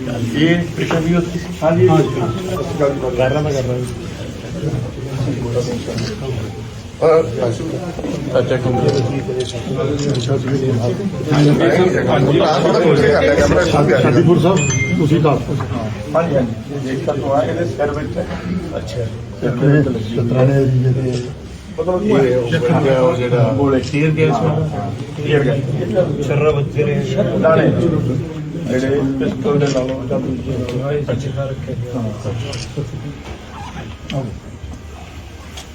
ਇਹ ਪੇਸ਼ਾ ਵੀ ਉੱਥੇ ਸੀ? ਹਾਂਜੀ ਕਰ ਰਹਾ ਮੈਂ ਕਰ ਰਹਾ ਅੱਛਾ ਸ਼ਾਦੀਪੁਰ ਸਾਹਿਬ ਤੁਸੀਂ ਦੱਸ ਹਾਂਜੀ ਹਾਂਜੀ। ਤਾਂ ਤੋਂ ਆਇਆ ਇਹਦੇ ਸਿਰ ਵਿੱਚ। ਅੱਛਾ। ਸਿਰ। ਸਤਰਾਣੇ ਏਰੀਏ ਦੇ ਮਤਲਬ ਇਹ ਉਹ ਗਿਆ ਉਹ ਜਿਹੜਾ ਗੋਲੇ ਟੀਅਰ ਗੈਸ ਕਲੀਅਰ ਗਿਆ ਸ਼ਰਰਾ ਵੱਜੇ ਰਹੇ ਦਾਣੇ ਜਿਹੜੇ ਪਿਸਤਲ ਦੇ ਨਾਲੋਂ ਜਾਂ ਦੂਜੇ ਨਾਲੋਂ ਅੱਛਾ ਰੱਖਿਆ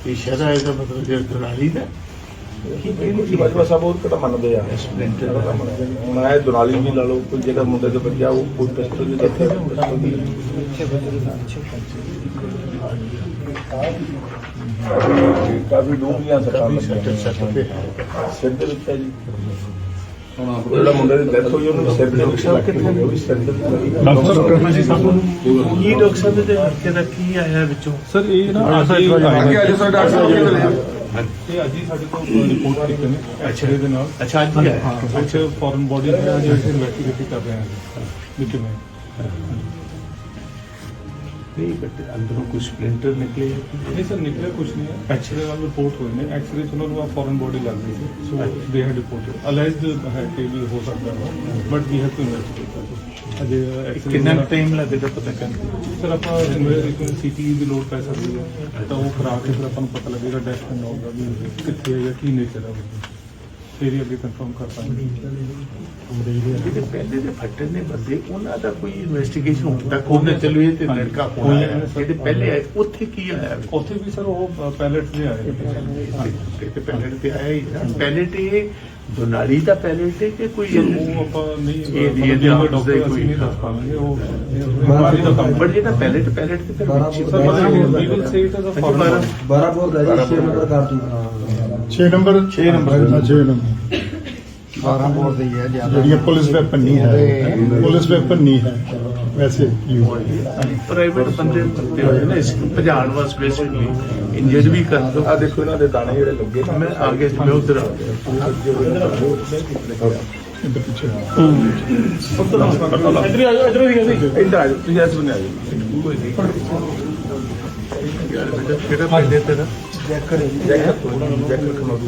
ਇਹ ਸ਼ਰਾ ਇਹਦਾ ਮਤਲਬ ਜਿਹੜਾ ਦੁਨਾਲੀ ਦਾ ਕੀ ਬਾਜਵਾ ਸਾਹਿਬ ਉਹ ਕਿਹੜਾ ਮੰਨਦੇ ਆ। ਹੁਣ ਆਏ ਦੁਨਾਲੀ ਵੀ ਲਾ ਲਓ ਕੋਈ ਜਿਹੜਾ ਮੁੰਡੇ ਦੇ ਬੱਚਾ ਉਹ ਕੋਈ ਪਿਸਤਲ ਦੀ ਦੱਸੇ ਕਾਫੀ ਡੂੰਘੀਆਂ ਸੱਟਾਂ ਲੱਗੀਆਂ। ਸਿਰ ਦੇ ਵਿੱਚ ਹੈ ਜੀ। ਜਿਹੜਾ ਮੁੰਡੇ ਦੀ ਡੈਥ ਹੋਈ ਉਹਨੂੰ ਸਿਰ ਦੇ ਵਿੱਚ ਲੱਗੀ ਹੋਈ ਉਹ ਵੀ ਸਿਰ ਡਾਕਟਰ ਜੀ ਸਾਹਿਬ ਕੀ ਡਾਕਟਰ ਸਾਹਿਬ ਦੇ ਹੱਥੇ ਦਾ ਕੀ ਆਇਆ ਵਿੱਚੋਂ? ਸਰ ਇਹ ਨਾ ਅੱਜ ਹੀ ਜਾਓ ਸਰ ਡਾਕਟਰ ਸਾਹਿਬ ਜੀ ਇਹ ਅੱਜ ਹੀ ਸਾਡੇ ਕੋਲ ਰਿਪੋਰਟ ਕੀਤੇ ਨੇ ਐਕਸਰੇ ਦੇ ਨਾਲ। ਅੱਛਾ ਅੱਜ ਹੀ ਆਇਆ। ਕੁਝ ਫੋਰਨ ਬੋਡੀ ਦੇ ਅੱਜ ਇਨਵੈਸਟੀਗੇਟ ਕਰ ਰਹੇ ਹਾਂ। ਵੀ ਕਿਵੇਂ? ਨਹੀਂ ਬਟ ਅੰਦਰੋਂ ਕੁਝ ਸਪਲਿੰਟਰ ਨਿਕਲੇ ਨਹੀਂ ਸਰ ਨਿਕਲਿਆ ਕੁਝ ਨਹੀਂ ਹੈ ਐਕਸਰੇ ਨਾਲ ਰਿਪੋਰਟ ਹੋਈ ਨੇ ਐਕਸਰੇ ਚ ਉਹਨਾਂ ਨੂੰ ਆ ਫੋਰਨ ਬੋਡੀ ਲੱਗ ਗਈ ਸੀ ਸੋ ਦੇ ਹੈਡ ਰਿਪੋਰਟਡ ਅਲਾਈਜ਼ਡ ਹੈ ਕਿ ਵੀ ਹੋ ਸਕਦਾ ਹੈ but we have to investigate Ajay x ray ਕਿੰਨਾ ਟਾਈਮ ਲੱਗੇਗਾ ਪਤਾ ਕਰਨ ਸਰ ਆਪਾਂ ਇੱਕ ਸੀਟੀ ਦੀ ਲੋਡ ਪੈ ਸਕਦੀ ਹੈ ਤਾਂ ਉਹ ਕਰਾ ਕੇ ਫਿਰ ਆਪਾਂ ਨੂੰ ਪਤਾ ਲੱਗੇਗਾ ਆਲ ਦਾ ਵੀ ਕਿੱਥੇ ਹੈ ਜਾਂ ਕੀ ਨੇਚਰ ਹੈ ਉਹਦੀ ਫਿਰ ਹੀ ਅੱਗੇ ਕਨਫਰਮ ਕਰ ਪਾਵਾਂਗੇ ਜਿਹੜੇ ਪਹਿਲੇ ਦੇ ਫੱਟਰ ਨੇ ਬੰਦੇ ਉਹਨਾਂ ਦਾ ਕੋਈ ਇਨਵੈਸਟੀਗੇਸ਼ਨ ਹੁਣ ਤੱਕ ਉਹਨੇ ਚਲੋ ਇਹ ਤੇ ਲੜਕਾ ਹੋਇਆ ਹੈ। ਜਿਹੜੇ ਪਹਿਲੇ ਆਏ ਉੱਥੇ ਕੀ ਆਇਆ ਉੱਥੇ ਵੀ ਸਰ ਉਹ ਪੈਲੇਟ ਦੇ ਆਏ ਤੇ ਤੇ ਪੈਲੇਟ ਤੇ ਆਇਆ ਹੀ ਪੈਲੇਟ ਇਹ ਦੁਨਾਲੀ ਦਾ ਪੈਲੇਟ ਹੈ ਕਿ ਕੋਈ ਉਹ ਆਪਾਂ ਨਹੀਂ ਇਹ- ਡਾਕਟਰ ਦੇ ਅਸੀਂ ਕੋਈ- ਨਹੀਂ ਦੱਸ ਪਾਵਾਂਗੇ ਉਹ ਬਿਮਾਰੀ ਦਾ ਕੰਮ ਪਰ ਜਿਹੜਾ ਪੈਲੇਟ ਪੈਲੇਟ ਤੇ ਫਿਰ ਬਾਰਾਂ we will say it as a ਬਾਰਾਂ- ਫਾਰਮਰ 12 ਬੋਲ 6 ਨੰਬਰ ਕਾਰਤੂਸ 6 ਨੰਬਰ। 6 ਨੰਬਰ। 6 ਨੰਬਰ। 12 ਬੋਲ ਰਹੀ ਹੈ ਜਿਹੜੀਆਂ ਪੁਲਿਸ ਵੈਪਨ ਨਹੀਂ ਹੈ। ਪੁਲਿਸ ਵੈਪਨ ਨਹੀਂ ਹੈ। ਵੈਸੇ ਪ੍ਰਾਈਵੇਟ ਬੰਦੇ ਬੰਦੇ ਹੋਏ ਨੇ ਇਸ ਨੂੰ ਭਜਾਉਣ ਵਾਸਤੇ ਬੇਸਿਕਲੀ ਇੰਜਰਡ ਵੀ ਕਰ ਦੋ। ਆ ਦੇਖੋ ਇਹਨਾਂ ਦੇ ਦਾਣੇ ਜਿਹੜੇ ਲੱਗੇ ਨਾ। ਮੈਂ ਆਗੇ ਮੈਂ ਉਧਰ ਆ ਇੱਧਰ ਪਿੱਛੇ ਇੱਧਰ ਆ ਜਾਓ ਇੱਧਰ ਆ ਜਾਓ। ਤੁਸੀਂ ਇਸ ਬੰਨੇ ਆ ਜਾਓ। ਯਾਰ ਬੇਟਾ ਕਿਹੜਾ ਪਿੰਡ ਹੈ ਤੇਰਾ ਜੈਕਰ ਜੈਕਰ ਖਨੌਰੀ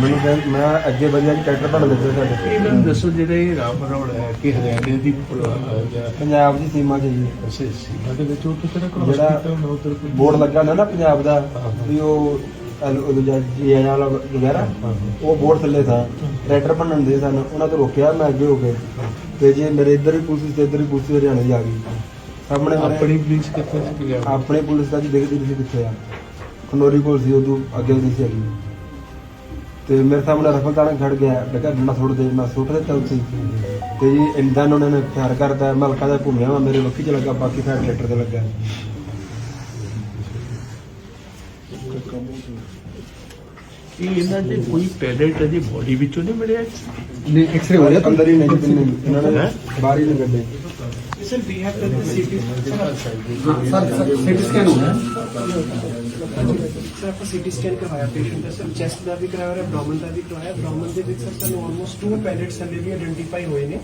ਮੈਨੂੰ ਕਹਿੰ- ਮੈਂ ਅੱਗੇ ਵਧੀਆ ਜੀ ਟਰੈਕਟਰ ਬਣ ਦਿੱਤੇ ਸਾਡੇ। ਇਹ ਮੈਨੂੰ ਦੱਸੋ ਜਿਹੜੇ ਰਾਮ ਰੋਡ ਹੈ ਕਿ ਹਰਿਆਣੇ ਦੀ ਜਿਹੜਾ ਪੰਜਾਬ ਦੀ ਸੀਮਾ 'ਚ ਜੀ। ਸੀਮਾ ਦੇ ਵਿੱਚ ਉਹ ਕਿਹੜਾ ਕ੍ਰੋਸ ਜਿਹੜਾ ਕੀਤਾ ਹੁੰਦਾ ਉਧਰ ਬੋਰਡ ਲੱਗਾ ਹੁੰਦਾ ਨਾ ਪੰਜਾਬ ਦਾ ਵੀ ਉਹ ਐਲ- ਉਹ ਦੂਜਾ ਜੀ ਵਾਲਾ ਵਗੈਰਾ ਉਹ ਬੋਰਡ ਥੱਲੇ ਥਾ। ਟਰੈਕਟਰ ਬਣਨ ਦੇ ਸਨ ਉਹਨਾਂ ਤੋਂ ਰੋਕਿਆ ਮੈਂ ਅੱਗੇ ਹੋ ਕੇ। ਤੇ ਜੇ ਮੇਰੇ ਇੱਧਰ ਵੀ ਪੁਲਿਸ ਤੇ ਇੱਧਰ ਵੀ ਪੁਲਿਸ ਹਰਿਆਣੇ ਦੀ ਆ ਗਈ। ਸਾਹਮਣੇ ਮੇਰੇ- ਆਪਣੀ ਪੁਲਿਸ ਕਿੱਥੇ ਸੀ ਪੰਜਾਬ ਆਪਣੇ ਪੁਲਿਸ ਦਾ ਜੀ ਦੇਖਦੇ ਤੁਸੀਂ ਕਿੱਥੇ ਆ। ਖਨੋਰੀ ਕੋਲ ਸੀ ਉਦੋਂ ਅੱਗੇ ਉਹਦੀ ਸੀ। ਹੈਗੀ ਤੇ ਮੇਰੇ ਸਾਹਮਣੇ ਰਫਲ ਤਾਣਾ ਖੜ ਗਿਆ। ਮੈਂ ਕਿਹਾ ਡੰਡਾ ਸੁੱਟ ਦੇ ਮੈਂ ਸੁੱਟ ਦਿੱਤਾ ਉੱਥੇ ਹੀ। ਤੇ ਜੀ ਇੰਦਾਂ ਉਹਨਾਂ ਨੇ ਫਾਇਰ ਕਰਦਾ ਮੈਂ ਹਲਕਾ ਜਿਹਾ ਘੁੰਮਿਆ ਵਾ ਮੇਰੇ ਵੱਖੀ ਚ ਲੱਗਾ ਬਾਕੀ ਫਾਇਰ ਟਰੈਕਟਰ ਤੇ ਲੱਗਾ। ਇਹ ਇਹਨਾਂ ਦੇ ਕੋਈ ਪੈਲੇਟ ਅਜੇ ਬੋਡੀ ਵਿੱਚੋਂ ਨਹੀਂ ਮਿਲਿਆ? ਨਹੀਂ ਐਕਸਰੇ ਹੋ ਰਿਹਾ। ਅੰਦਰ ਹੀ ਨਹੀਂ ਜੀ, ਇਹਨਾਂ ਨੇ ਹੈਂ? ਬਾਹਰ ਹੀ ਨਹੀਂ ਕੱਢੇ। Sir, we have done the CT sir CT scan ਹੋਣਾ ਸਰ ਆਪਾਂ ਸੀਟੀ ਸਕੈਨ ਕਰਵਾਇਆ ਪੇਸ਼ੈਂਟ ਦਾ ਸਰ ਚੈਸਟ ਦਾ ਵੀ ਕਰਵਾਇਆ ਔਰ ਐਬਡੋਮਨ ਦਾ ਵੀ ਕਰਵਾਇਆ ਐਬਡੋਮਨ ਦੇ ਵਿੱਚ ਸਰ ਸਾਨੂੰ ਆਲਮੋਸਟ ਟੂ ਪੈਲੇਟਸ ਹਲੇ ਵੀ ਆਇਡੈਂਟੀਫਾਈ ਹੋਏ ਨੇ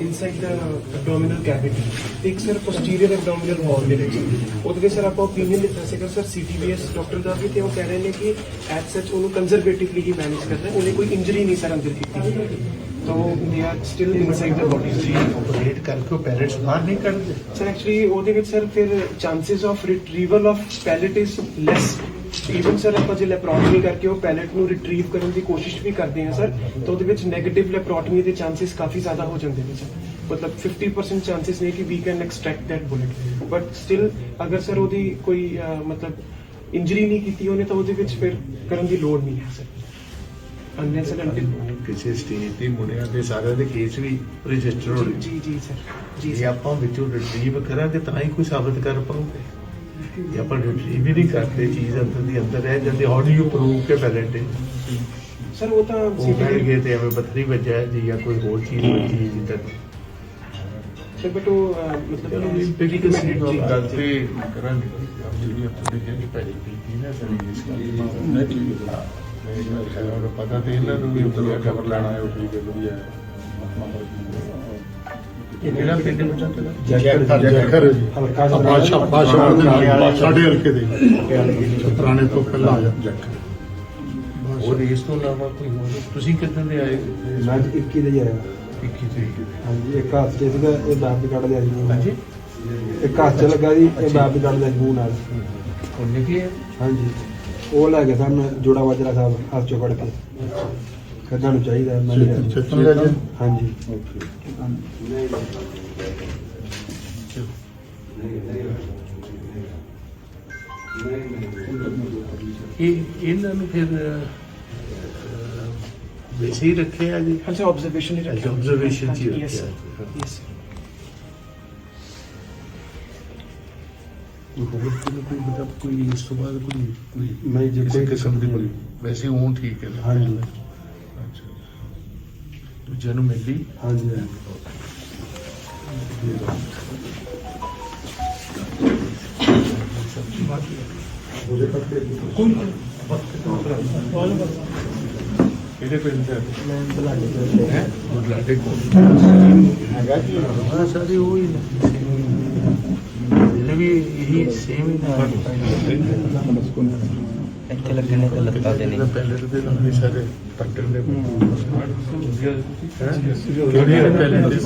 ਇਨਸਾਈਡ ਦਾ ਐਬਡੋਮਿਨਲ ਕੈਵਿਟੀ ਤੇ ਇੱਕ ਸਰ ਪੋਸਟੀਰੀਅਰ ਐਬਡੋਮਿਨਲ ਵਾਲ ਦੇ ਵਿੱਚ ਉਹਦੇ ਵਿੱਚ ਸਰ ਆਪਾਂ ਓਪੀਨੀਅਨ ਲਿਖਿਆ ਸੀਗਾ ਸਰ ਸੀਟੀਬੀਐਸ ਡਾਕਟਰ ਦਾ ਵੀ ਤੇ ਉਹ ਕਹਿ ਰਹੇ ਨੇ ਕਿ ਐਟ ਸੱਚ ਉਹਨੂੰ ਕੰਜ਼ਰਵੇਟਿਵਲੀ ਹੀ ਮੈਨੇਜ ਕਰਨਾ ਹੈ ਉਹਨੇ ਕੋਈ ਇੰਜਰੀ ਨਹੀਂ ਸਰ ਅੰਦਰ ਕੀਤੀ ਤਾਂ they are still inside the body operate ਕਰਕੇ ਉਹ ਪੈਲੇਟਸ ਬਾਹਰ ਨਹੀਂ ਕੱਢਦੇ ਸਰ ਐਕਚੁਅਲੀ ਉਹਦੇ ਵਿੱਚ ਸਰ ਫਿਰ chances of retrieval of pellet is less even sir ਆਪਾਂ ਜੇ ਲੈਪਰੋਟਮੀ ਕਰਕੇ ਉਹ ਪੈਲੇਟ ਨੂੰ ਰਿਟਰੀਵ ਕਰਨ ਦੀ ਕੋਸ਼ਿਸ਼ ਵੀ ਕਰਦੇ ਹਾਂ ਸਰ ਤਾਂ ਉਹਦੇ ਵਿੱਚ 네ਗੇਟਿਵ ਲੈਪਰੋਟਮੀ ਦੇ ਚਾਂਸਸ ਕਾਫੀ ਜ਼ਿਆਦਾ ਹੋ ਜਾਂਦੇ ਨੇ ਸਰ ਮਤਲਬ 50% ਚਾਂਸਸ ਨੇ ਕਿ we can extract that bullet but still ਅਗਰ ਸਰ ਉਹਦੀ ਕੋਈ ਮਤਲਬ ਇੰਜਰੀ ਨਹੀਂ ਕੀਤੀ ਉਹਨੇ ਤਾਂ ਉਹਦੇ ਵਿੱਚ ਫਿਰ ਕਰਨ ਦੀ ਲੋੜ ਨਹੀਂ ਹੈ ਸਰ ਐਂਡ ਅੰਟਿਲ ਕਿਸੇ ਸਟੇਜ ਤੇ ਮੁੰਡਿਆਂ ਦੇ ਸਾਰਿਆਂ ਦੇ ਕੇਸ ਵੀ ਰਜਿਸਟਰ ਹੋ ਜੀ ਜੀ ਸਰ ਜੀ ਜੇ ਸਰ ਆਪਾਂ ਵਿੱਚੋਂ ਰਿਟਰੀਵ ਕਰਾਂਗੇ ਤਾਂ ਹੀ ਕੋਈ ਸਾਬਤ ਕਰ ਪਾਉਂਗੇ। ਜੇ ਆਪਾਂ ਰਿਟਰੀਵ ਹੀ ਨਹੀਂ ਕਰਦੇ ਚੀਜ਼ ਅੰਦਰ ਦੀ ਅੰਦਰ ਹੈ ਜਦ ਹਾਊ ਡੂ ਯੂ ਪ੍ਰੂਵ ਕਿ ਪੈਲੇਟ ਹੈ? ਸਰ ਉਹ ਤਾਂ CCTV ਕਹਿਣਗੇ ਤੇ ਐਵੇਂ ਪੱਥਰੀ ਵੱਜਾ ਹੈ ਜੀ ਜਾਂ ਕੋਈ ਹੋਰ ਚੀਜ਼ ਵੱਜੀ ਜਿੱਦਾਂ। ਸਰ ਬਟ ਉਹ ਮਤਲਬ ਬੇਟੀ ਕਿਸੇ ਨੂੰ ਗੱਲ ਤੇ ਕਰਾਂਗੇ। ਜਿਹੜੀ ਆਪਣੀ ਜਿਹੜੀ ਪਹਿਲੀ ਕੀਤੀ ਨਾ ਸਰ ਇਸ ਨਹੀਂ ਠੀਕ ਹੈ ਗੱਲ ਪਤਾ ਤੇ ਇਹਨਾਂ ਨੂੰ ਵੀ ਚਲੋ ਖਬਰ ਲੈਣਾ ਹੈ ਉਹ ਠੀਕ ਹੈ ਵਧੀਆ ਹੈ ਕਿਹੜਾ ਪਿੰਡ ਬੱਚਾ ਤੇਰਾ ਜੈਕਰ ਜੈਕਰ ਹੈ ਜੀ ਹਲਕਾ ਆਹ ਬਾਦਸ਼ਾਹ ਬਾਦਸ਼ਾਹ ਦੇ ਨਾਲ ਸਾਡੇ ਹਲਕੇ ਦੇ ਪੁਰਾਣੇ ਤੋਂ ਪਹਿਲਾਂ ਆਇਆ ਜੈਕਰ ਹੋਰ ਇਸ ਤੋਂ ਇਲਾਵਾ ਕੋਈ ਹੋਰ ਤੁਸੀਂ ਕਿੱਦਾਂ ਦੇ ਆਏ ਮੈਂ ਅੱਜ 21 ਦੇ ਜਾਇਆ 21 ਤਰੀਕ ਦੇ ਹਾਂਜੀ ਇੱਕ 'ਚ ਸੀਗਾ ਇਹ ਬਾਪ ਕੱਢ ਲਿਆ। ਹਾਂਜੀ ਇੱਕ ਲੱਗਾ ਸੀ ਇਹ ਬਾਪ ਕੱਢ ਲਿਆ ਮੂੰਹ ਨਾਲ ਨਿਕਲੇ ਆ? ਹਾਂਜੀ ਉਹ ਲੈ ਕੇ ਸਾਨੂੰ ਜੋੜਾ ਵਾਜਰਾ ਸਾਹਿਬ ਹੱਥ 'ਚੋਂ ਫੜ ਕੇ ਕੱਢਣ ਨੂੰ ਚਾਹੀਦਾ ਮੈਂ ਨਹੀਂ ਚੇਤਨ ਲਿਆ। ਚੇਤਨ ਲੈ ਜੀ ਹਾਂਜੀ। ਇਹ ਇਹਨਾਂ ਨੂੰ ਫਿਰ ਅਹ, ਵੈਸੇ ਹੀ ਰੱਖਿਆ ਜੀ? ਹਾਂਜੀ ਆਬਜ਼ਰਵੇਸ਼ਨ ਹੀ ਰੱਖਿਆ। Observation 'ਚ ਹੀ ਯੈਸ ਰੱਖਿਆ। ਯੈਸ ਕੋਈ ਹੋਰ ਕੋਈ ਕੋਈ ਮਤਲਬ ਕੋਈ ਇਸ ਤੋਂ ਬਾਅਦ ਕੋਈ ਕੋਈ ਨਹੀਂ ਜੀ, ਕਿਸੇ ਕੋਈ ਕਿਸਮ ਦੀ ਕੋਈ ਵੈਸੇ ਉਹ ਠੀਕ ਹੈ? ਹਾਂਜੀ। ਅੱਛਾ ਦੂਜਿਆਂ ਨੂੰ ਮਿਲਦੀ ਹਾਂਜੀ ਕਿਹੜੇ ਪਿੰਡ ਦਾ ਮੈਂ ਬੁਲਾਡੇ ਹੈ? ਬੁਢਲਾਡੇ ਕੋਲ। ਹੈਗਾ ਜੀ। ਹਾਂ ਸਾਰੇ ਉਹ ਹੀ ਨੇ। ਇਹ ਵੀ ਇਹੀ ਸੇਮ ਹੀ ਨਾ ਇੱਥੇ ਲੱਗਣੇ ਤੇ ਲੱਤਾਂ ਦੇ ਨਹੀਂ। ਪਹਿਲੇ ਦੇ ਤਾਂ ਵੀ ਸਾਰੇ ਪੱਟਣ ਦੇ ਕਿਹੜੇ ਨੇ ਪਹਿਲੇ ਦੇ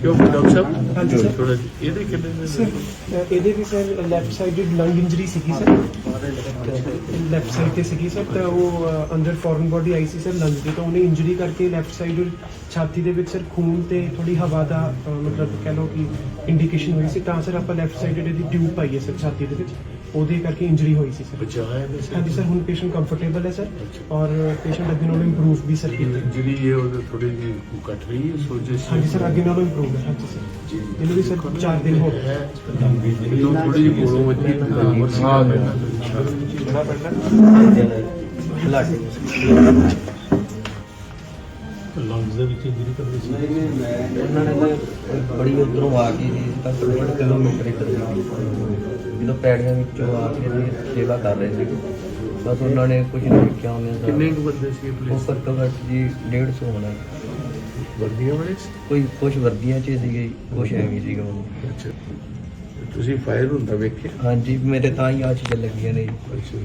ਕਿਉਂ? ਡਾਕਟਰ ਸਾਹਿਬ। ਥੋੜਾ ਇਹਦੇ ਕਿੰਨੇ ਨੇ ਇਹਦੇ ਵੀ sir left sided lung injury ਸੀਗੀ ਸਰ। ਲੈਫਟ ਸਾਈਡ ਤੇ ਸੀਗੀ ਸਰ ਤਾਂ ਉਹ ਅੰਦਰ ਫੋਰਨ ਬੋਡੀ ਆਈ ਸੀ ਸਰ ਲੰਗ ਦੀ ਤਾਂ ਉਹਨੇ ਇੰਜਰੀ ਕਰਕੇ ਲੈਫਟ ਸਾਈਡ ਛਾਤੀ ਦੇ ਵਿੱਚ ਸਰ ਖੂਨ ਤੇ ਥੋੜੀ ਹਵਾ ਦਾ ਮਤਲਬ ਕਹਿ ਲਓ ਕਿ ਇੰਡੀਕੇਸ਼ਨ ਹੋਈ ਸੀ ਤਾਂ ਸਰ ਆਪਾਂ ਲੈਫਟ ਸਾਈਡਡ ਇਹਦੀ ਟਿਊਬ ਪਾਈ ਹੈ ਸਰ ਛਾਤੀ ਦੇ ਵਿੱਚ ਉਹਦੇ ਕਰਕੇ ਇੰਜਰੀ ਹੋਈ ਸੀ ਸਰ ਬਚਾਇਆ ਨੇ ਹਾਂਜੀ ਸਰ ਹੁਣ ਪੇਸ਼ੈਂਟ ਕੰਫਰਟੇਬਲ ਹੈ ਸਰ ਔਰ ਪੇਸ਼ੈਂਟ ਅੱਗੇ ਨਾਲੋਂ ਇੰਪਰੂਵ ਵੀ ਸਰ ਕੀਤਾ ਜਿਹੜੀ ਇਹ ਉਹ ਥੋੜੀ ਜੀ ਕੱਟ ਰਹੀ ਹੈ ਸੋਜਸ ਹਾਂਜੀ ਸਰ ਅੱਗੇ ਨਾਲੋਂ ਇੰਪਰੂਵ ਹੈ ਹਾਂਜੀ ਸਰ ਇਹਨੂੰ ਵੀ ਸਰ 4 ਦਿਨ ਹੋ ਗਏ ਮੈਨੂੰ ਥੋੜੀ ਜਿਹੀ ਕੋਲੋਂ ਵੱਜੀ ਤਾਂ ਹਾਂ ਬਲਾਡੇ ਲੰਗਸ ਦੇ ਵਿੱਚ ਇੰਜਰੀ ਕਰ ਰਹੀ ਨਹੀਂ ਨਹੀਂ ਮੈਂ ਉਹਨਾਂ ਨੇ ਤਾਂ ਬੜੀ ਉਧਰੋਂ ਆ ਕੇ ਜੀ ਤਾਂ ਡੇਢ ਕਿਲੋਮੀਟਰ ਇੱਧਰ ਦੀ ਜਦੋਂ ਪੈੜੀਆਂ ਵਿੱਚੋਂ ਆ ਕੇ ਜੀ ਸੇਵਾ ਕਰ ਰਹੇ ਸੀ। ਬਸ ਉਹਨਾਂ ਨੇ ਕੁਝ ਨਹੀਂ ਕਿਹਾ ਉਹਨੇ ਤਾਂ ਕਿੰਨੇ ਕੁ ਬੰਦੇ ਸੀ ਪੁਲਿਸ? ਘੱਟੋ ਘੱਟ ਜੀ 150 ਹੋਣਾ। ਵਰਦੀਆਂ ਵਾਲੇ? ਕੋਈ ਕੁਝ ਵਰਦੀਆਂ 'ਚ ਸੀਗੇ ਕੁਝ ਐਵੇਂ ਸੀਗਾ ਉਹ। ਅੱਛਾ। ਤੁਸੀਂ ਫਾਇਰ ਹੁੰਦਾ ਵੇਖਿਆ? ਹਾਂਜੀ ਮੇਰੇ ਤਾਂ ਹੀ ਆ ਚੀਜ਼ਾਂ ਲੱਗੀਆਂ ਨੇ। ਜੀ। ਅੱਛਾ